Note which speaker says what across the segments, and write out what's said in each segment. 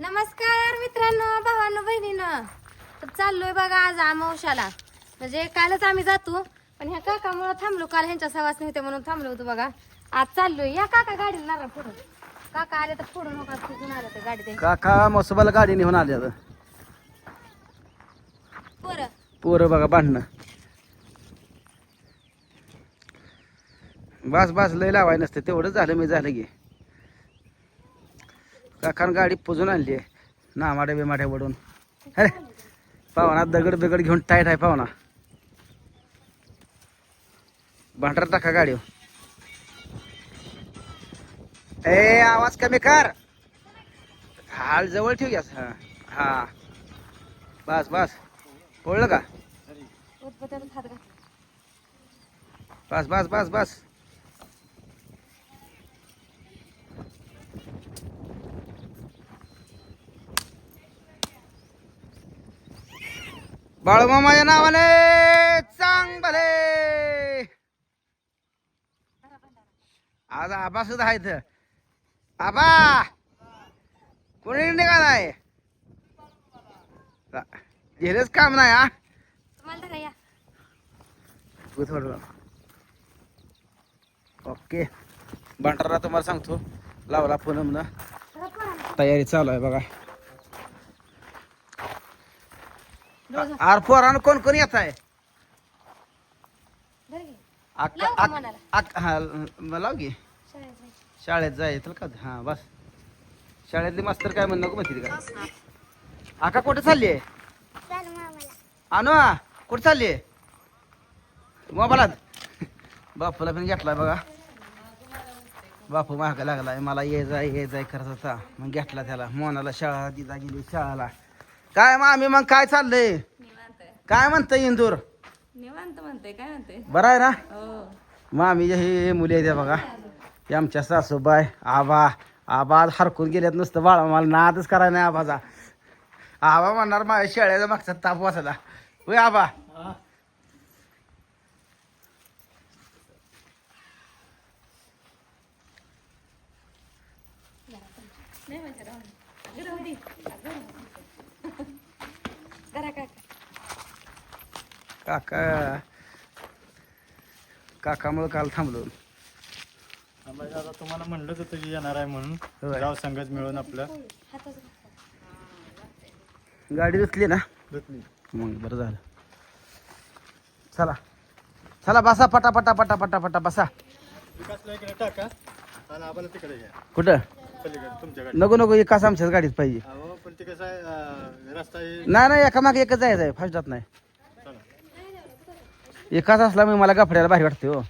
Speaker 1: नमस्कार मित्रांनो भावांनो बहिणीनं. तर चाललोय बघा आज आमवशाला म्हणजे कालच आम्ही जातो पण ह्या काकामुळं थांबलो. काल ह्यांच्या सवास नव्हते म्हणून थांबलो होतो बघा. आज चाललोय. या काका गाडीला नारा पुढं. काका आले तर पुढं नका तिथून आलं तर गाडी
Speaker 2: काका मसोबाला गाडी नेऊन आले आता.
Speaker 1: पोरं.
Speaker 2: पोरं बघा भांडणं. बस बस लय लावाय नसते. तेवढं झालं मी झालं की. काकानं गाडी पुजून आणली आहे. नामाड्या बिमाड्या वडून अरे पाहुणा दगड बिगड घेऊन टाईट आहे पाहुणा. भांडर टाका गाडी ए आवाज कमी कर. हाल जवळ ठेव हा हा. बस बस. कळलं का. बस बस बस बस. बाळूमामाच्या नावाने चांग भले आज आबा सुद्धा आहे इथं आबा कोणी निघालाय गेलेच काम नाही हा? ओके. भांडारा तुम्हाला सांगतो. लावला पूनम ना
Speaker 1: धरा पोरांना.
Speaker 2: तयारी चालू आहे बघा. आर पोरानं कोण कोण येत आहे?
Speaker 1: घे.
Speaker 2: आक-
Speaker 1: लाव का
Speaker 2: आक-
Speaker 1: मनाला?
Speaker 2: आक- हा, म- लाव की
Speaker 1: शाळेत जायचं.
Speaker 2: का? हा बस. शाळेतली मास्तर काय म्हणणं नको म्हणते का? आका कुठे चालली आहे आणू कुठे चालली आहे मोबाईलात. बापूला पण घेतलाय बघा. बापू महागा लागलाय मला ये जाय ये जाय करत होता. मग घेतला त्याला. मोनाला शाळा दिला गेली शाळाला. काय मामी मग काय चाललंय? काय म्हणतंय इंदूर?
Speaker 1: निवांत म्हणते काय म्हणते
Speaker 2: बरं आहे ना?
Speaker 1: हो.
Speaker 2: मामी हे मुली आहेत बघा ते आमच्या सासूबाई आबा आबा आज हरकून गेल्यात नुसतं बाळा मला नादच करायला नाही आबाचा. आबा म्हणणार माझ्या शेळ्याचा मागचा ताप वाचला होय आबा
Speaker 1: नाही म्हणते राहू दे. राहू दे. धरा काका
Speaker 2: काका काकामुळं काल थांबलो.
Speaker 3: आता तुम्हाला म्हणलं होतं की येणार आहे म्हणून.
Speaker 2: होय.
Speaker 3: गाव संघच मिळून आपलं.
Speaker 2: गाडी धुतली ना?
Speaker 3: धुतली.
Speaker 2: मग बरं झालं. चला. चला बसा पटा पटा पटा पटा पटा बसा.
Speaker 3: विकासला इकडे टाका. आणि आम्हाला तिकडे घ्या.
Speaker 2: कुठं?
Speaker 3: पलीकडे
Speaker 2: नको नको एकाच आमच्याच गाडीत पाहिजे.
Speaker 3: अहो पण ते कसं आहे अं, रस्ता आहे
Speaker 2: नाही नाही एका मागे एकच जायचं आहे फास्टात नाही.
Speaker 3: चला
Speaker 2: एकाच असला मी मला गफड्याला भारी वाटते हो.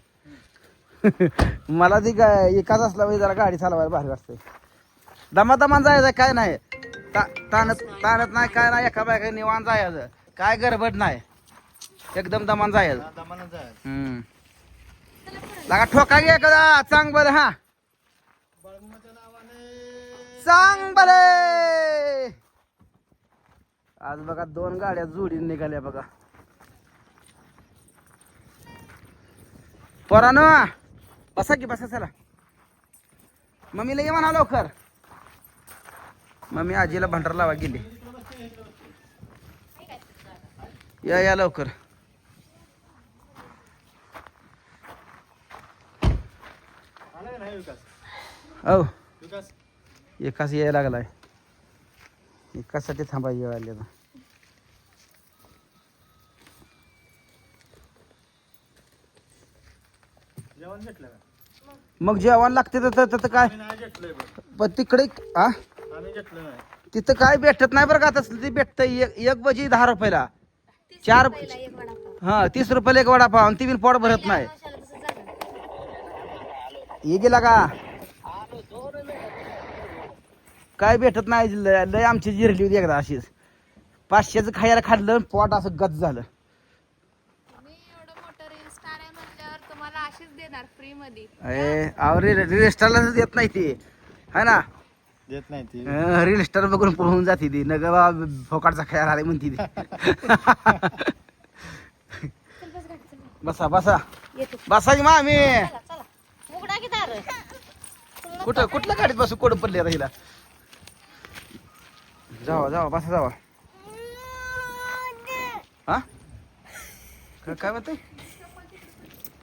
Speaker 2: मला ती गा- एकाच असला म्हणजे जरा गाडी चालवायला भारी वाटते दमा दमान जायचं काय नाही. ता- ताणत ताणत नाही काय नाही एका बायका निवान जायचं. काय गडबड नाही. एकदम दमान जायचं. हम्म. लागा ठोका घे कदा चांग बरं हा. चांग बरे. आज बघा दोन गाड्या जोडीने निघाल्या बघा. पोरानो बसा की बसा चला. मम्मीला ये म्हणा लवकर. मम्मी आजीला भंडार लावा गेली. या या लवकर.
Speaker 3: विकास.
Speaker 2: औ एकाच यायला लागलाय. एकासाठी थांबा येऊ आले
Speaker 3: जेवण घेतलं का?
Speaker 2: मग जेवण लागते तर तर- तर काय?
Speaker 3: आम्ही नाही घेतलंय बघ.
Speaker 2: पण तिकडे आ?
Speaker 3: आम्ही घेतलं नाही.
Speaker 2: तिथं काय भेटत नाही बरं का? तसलं ते भेटत एक एक भजी दहा रुपयाला. चार
Speaker 1: पहिला एक वडापाव.
Speaker 2: हा तीस रुपयाला एक वडापाव आणि ती बिन पोट भरत नाही.
Speaker 1: तसं झालं.
Speaker 2: हे गेला का? काय भेटत नाही लय लय आमची जिरली होती एकदा अशीच. पाचशेचं खायला खाल्लं पोट असं गच झालं
Speaker 1: मी एवढं मोठं रील स्टार आहे म्हणल्यावर तुम्हाला अशीच देणार फ्री मध्ये
Speaker 2: अरे अहो रे रील स्टारला देत नाही ती. है ना?
Speaker 3: देत नाही ती.
Speaker 2: रील स्टार बघून पळून जाते ती. नग बाबा फोकाटचा खेळ आलाय म्हणते ती.
Speaker 1: बस
Speaker 2: बसा बसा.
Speaker 1: येतो.
Speaker 2: बसा की मामी.
Speaker 1: चला चला. उघडा की दार.
Speaker 2: कुठं कुठल्या गाडीत बसू? कोड पडले आता हिला. जावा जावा बसा जावा. हा? काय- म्हणते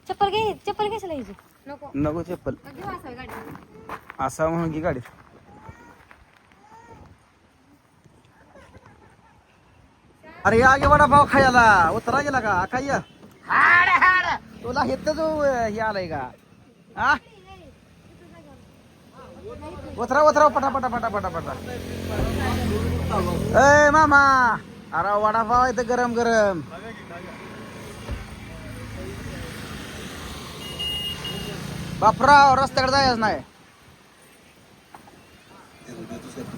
Speaker 1: चप्पल घे चप्पल कशाला घ्यायची नको.
Speaker 2: नको चप्पल.
Speaker 1: मग घेऊ असावी गाडी
Speaker 2: असा म्हणून की गाडीत. अरे या गे वडापाव खायला. उतरा गेला का? काय या. हाड हाड. तुला हेत जो अं, हे आलाय का? हा उतरा उतरा पटा पटा पटा पटा पटा ए मामा. अरे वडापाव आहे तर गरम गरम. बापराव रस्त्याकडे जायच नाही.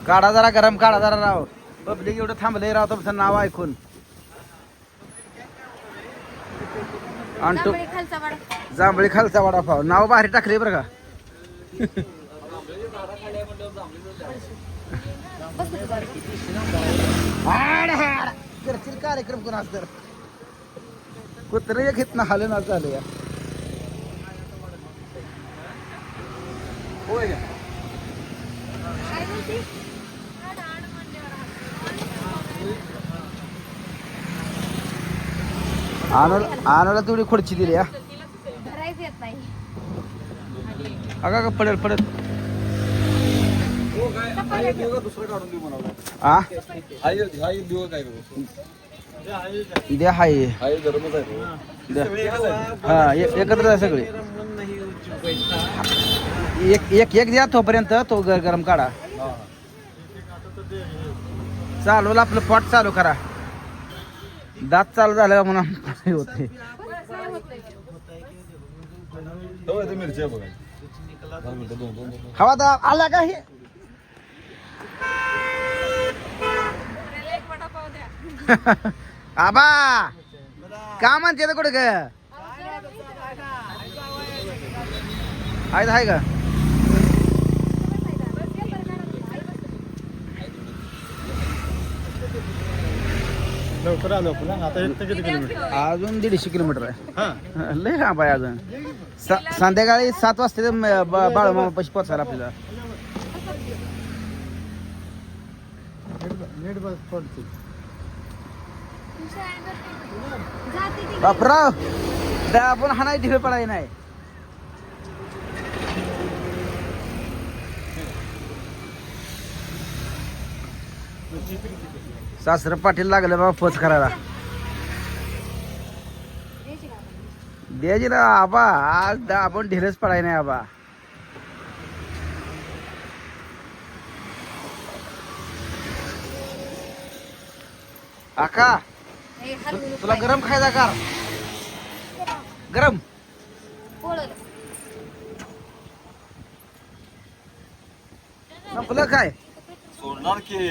Speaker 2: काढा जरा गरम काढा जरा राव पब्लिक एवढं थांबले राव तुमचं नाव ऐकून. आणि तो
Speaker 1: जांभळी खालचा
Speaker 2: वडापाव. नाव भारी टाकले बरं का. कार्यक्रम कोण तर? कुत्र एक हित ना हाल ना झालं या होय. तेवढी खुर्ची दिली या
Speaker 1: धरायचं येत नाही.
Speaker 2: अगा का पडेल पडेल. द्या हाय. द्या. हा एकत्र आहे सगळे. एक एक एक द्या तोपर्यंत तो गर गरम काढा. चालू आपलं पॉट चालू करा. दात चालू झालं म्हणून हे होते हवा दा आला का हे? आबा का म्हणते तर कुठे ग? आहे का
Speaker 3: लवकर आलो आपण हा. आता इथं किती किलोमीटर?
Speaker 2: अजून दीडशे किलोमीटर आहे.
Speaker 3: हा.
Speaker 2: लय लांब आहे अजून. स- संध्याकाळी सात वाजता बाळूमामा पैसे पोचायला आपल्याला.
Speaker 3: नीट बस पडते
Speaker 1: जाते ती
Speaker 2: बापराव दा आपण हा नाही ढिवे पडाय नाही. सासर पाटील लागलं बाबा फच करायला.
Speaker 1: द्यायची
Speaker 2: ना आबा. आज आपण ढिलेच पडाय नाही आबा. आका तुला गरम खायचा का गरम. आपलं काय?
Speaker 4: सोडणार की.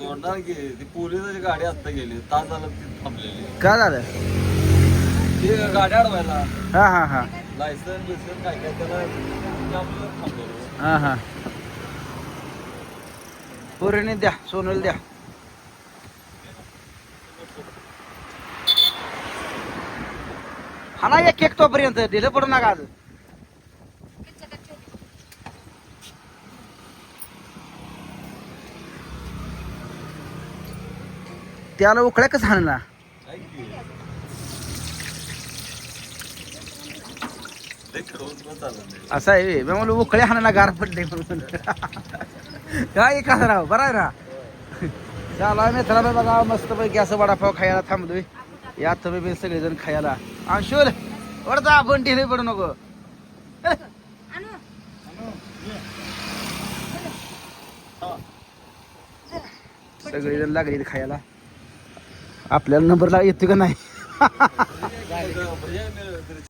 Speaker 4: सोडणार की? ती पोलिसाची गाडी आता गेली. तास झालं ती थांबलेली.
Speaker 2: काय झालं?
Speaker 4: ती गाडी अडवायला.
Speaker 2: हा हा हा.
Speaker 4: लायसन बिसन काय काय त्याला ते आपलं थांबवलं
Speaker 2: हा हा. पोरीने द्या सोनल द्या. हा ना एक एक तोपर्यंत. दिलं पडू नका आज त्याला उकळ्या कसं हाणला असं आहे मी म्हणलं उकळ्या हाणायला गार पडले म्हणून. काय कसा राव बरं आहे ना चला मित्रांनो बघा मस्त पैकी असं वडापाव खायला थांबलोय. या तुम्ही बी सगळेजण खायला. अंशुल वडता आपण ढिले पडू नको. सगळेजण लागले खायला. आपल्याला नंबर लाग येतो का नाही?